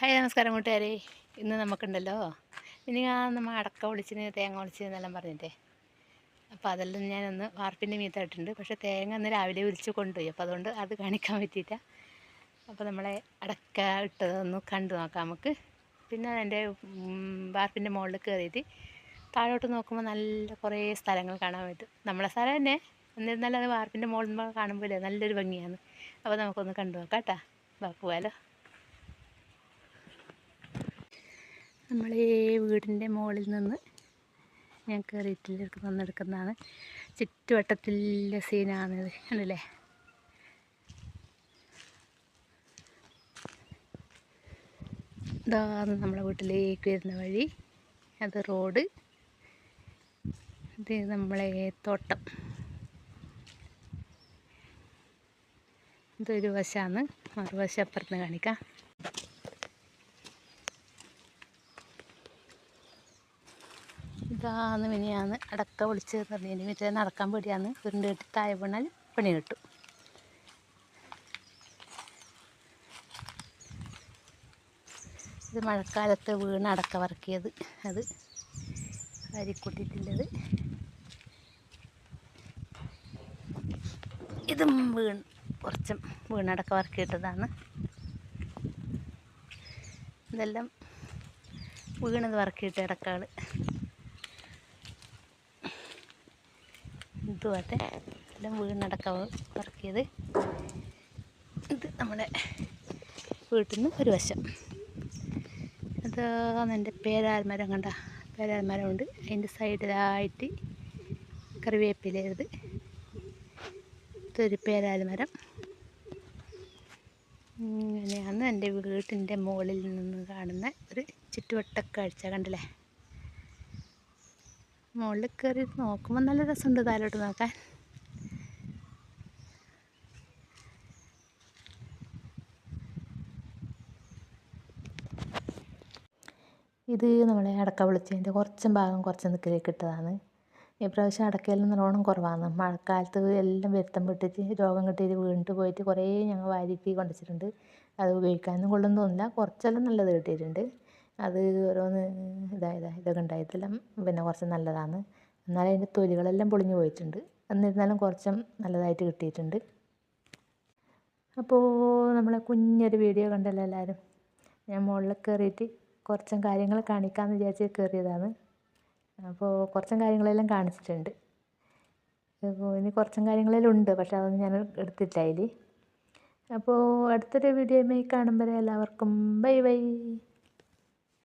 Hi നമസ്കാരം കൂട്ടുകാരെ. ഇന്ന് നമുക്കുണ്ടല്ലോ ഇനി ഞാൻ നമ്മൾ അടക്ക ഒളിച്ചിന് തേങ്ങ ഒളിച്ചിന് എന്നെല്ലാം പറഞ്ഞിട്ടേ. അപ്പോൾ അതെല്ലാം ഞാനൊന്ന് വാർപ്പിന്റെ മീത്തായിട്ടുണ്ട്. പക്ഷേ തേങ്ങ അന്ന് രാവിലെ ഉരിച്ച് കൊണ്ടുപോയി. അപ്പോൾ അതുകൊണ്ട് അത് കാണിക്കാൻ പറ്റിയിട്ട അപ്പോൾ നമ്മളെ അടക്ക ഇട്ടതൊന്ന് കണ്ടു നോക്കാം നമുക്ക്. പിന്നെ എന്റെ വാർപ്പിന്റെ മുകളിൽ കയറിയിട്ട് താഴോട്ട് നോക്കുമ്പോൾ നല്ല കുറേ സ്ഥലങ്ങൾ കാണാൻ പറ്റും. നമ്മളെ സ്ഥലം തന്നെ. എന്നിരുന്നാലും അത് വാർപ്പിന്റെ മുകളിൽ കാണുമ്പോൾ നല്ലൊരു ഭംഗിയാണ്. അപ്പോൾ നമുക്കൊന്ന് കണ്ടു നോക്കാം കേട്ടോ. വാ നമ്മളീ വീടിന്റെ മുകളിൽ നിന്ന് ഞാൻ കയറിയിട്ടിലേക്ക് വന്നെടുക്കുന്നതാണ്. ചുറ്റുവട്ടത്തിലെ സീനാണിത് ആണല്ലേ ഇതാണ് നമ്മളെ വീട്ടിലേക്ക് വരുന്ന വഴി. അത് റോഡ്. ഇത് നമ്മളെ തോട്ടം. ഇതൊരു വശമാണ് മറുവശം അപ്പുറത്ത് കാണിക്കാം. ഇതാന്ന് മിനിയാന്ന് അടക്ക വിളിച്ച് പറഞ്ഞതിന് മറ്റേ നടക്കാൻ പേടിയാന്ന് ഉരുണ്ട് കെട്ടി താഴെ വീണാൽ പണി കിട്ടും. ഇത് മഴക്കാലത്ത് വീണ് അടക്ക വറക്കിയത്. അത് അരിക്കൂട്ടിട്ടുള്ളത് ഇതും വീണ് കുറച്ചും വീണടക്ക വറക്കിയിട്ടതാണ്. ഇതെല്ലാം വീണത് വറക്കിയിട്ട് അടക്കാൾ ഇതുമാട്ടെ എല്ലാം വീടിനടക്കം ഇറക്കിയത്. ഇത് നമ്മുടെ വീട്ടിൽ നിന്ന് ഒരു വശം. അതാണ് എന്റെ പേരാൽമരം കണ്ട പേരാൽമരമുണ്ട്. അതിന്റെ സൈഡിലായിട്ട് കറിവേപ്പിലേത് ഇതൊരു പേരാൽമരം. ഇങ്ങനെയാണ് എന്റെ വീട്ടിന്റെ മുകളിൽ നിന്ന് കാണുന്ന ഒരു ചുറ്റുവട്ടക്കാഴ്ച കണ്ടില്ലേ? മുകളിൽ കയറി നോക്കുമ്പോൾ നല്ല രസമുണ്ട് താലോട്ട് നോക്കാൻ. ഇത് നമ്മളെ അടക്ക വിളിച്ചതിന്റെ കുറച്ചും ഭാഗം കുറച്ച് നിൽക്കലേക്ക് ഇട്ടതാണ്. ഇപ്രാവശ്യം അടക്കയെല്ലാം നല്ലോണം കുറവാണ്. മഴക്കാലത്ത് എല്ലാം വരുത്തം വിട്ടിട്ട് രോഗം കിട്ടിയിട്ട് വീണിട്ട് പോയിട്ട് കുറേ ഞങ്ങൾ വാരിക്ക് കൊണ്ടുവച്ചിട്ടുണ്ട്. അത് ഉപയോഗിക്കാനൊന്നും കൊള്ളും തോന്നില്ല കുറച്ചെല്ലാം നല്ലത് കിട്ടിയിട്ടുണ്ട്. അത് ഓരോന്ന് ഇതായതാ ഇതൊക്കെ ഉണ്ടായതെല്ലാം പിന്നെ കുറച്ച് നല്ലതാണ്. എന്നാലും അതിന്റെ തൊലികളെല്ലാം പൊളിഞ്ഞു പോയിട്ടുണ്ട്. എന്നിരുന്നാലും കുറച്ചും നല്ലതായിട്ട് കിട്ടിയിട്ടുണ്ട്. അപ്പോൾ നമ്മളെ കുഞ്ഞൊരു വീഡിയോ കണ്ടല്ലോ എല്ലാവരും. ഞാൻ മുകളിൽ കയറിയിട്ട് കുറച്ചും കാര്യങ്ങൾ കാണിക്കാമെന്ന് വിചാരിച്ച് കയറിയതാണ്. അപ്പോൾ കുറച്ചും കാര്യങ്ങളെല്ലാം കാണിച്ചിട്ടുണ്ട്. അപ്പോൾ ഇനി കുറച്ചും കാര്യങ്ങളെല്ലാം ഉണ്ട് പക്ഷെ അതൊന്നും ഞാൻ എടുത്തില്ല അതിൽ. അപ്പോൾ അടുത്തൊരു വീഡിയോയുമായി കാണുമ്പോൾ എല്ലാവർക്കും. Bye bye.